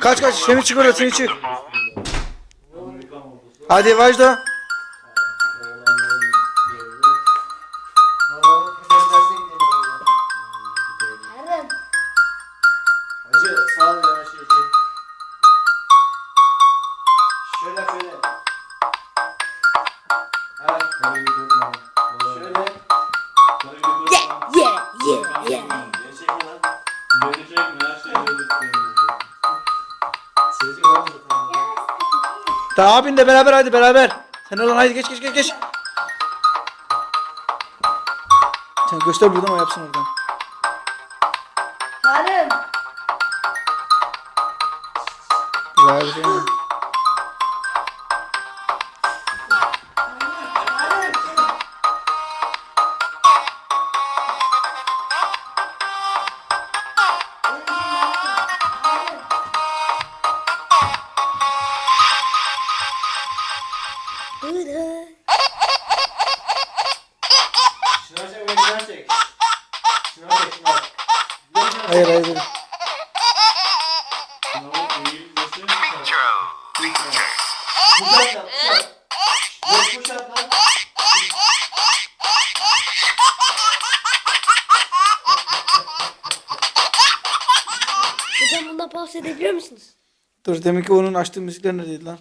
Kaç kaç seni çık orada seni çık. Hadi Vajda. Eren. Hacı sağ ol ya şey için. Şöyle şöyle. Ha, şöyle. Yeah yeah yeah yeah. Gerçek mi lan? Gelecek mi? Her şey gelecek. Sesi Ta abin de beraber hadi beraber. Sen oradan haydi geç geç geç geç. Sen göster buradan o yapsın oradan. Eren. Bayağı Şınav çek, beni şınav çek. Şınav çek, musun? Hayır hayır. hayır. Sınavın İngilizcesi. Push up push up. Yok, push up lan. Hocam bundan bahsedebiliyor musunuz? Dur demek ki onun açtığı müzikler neredeydi lan?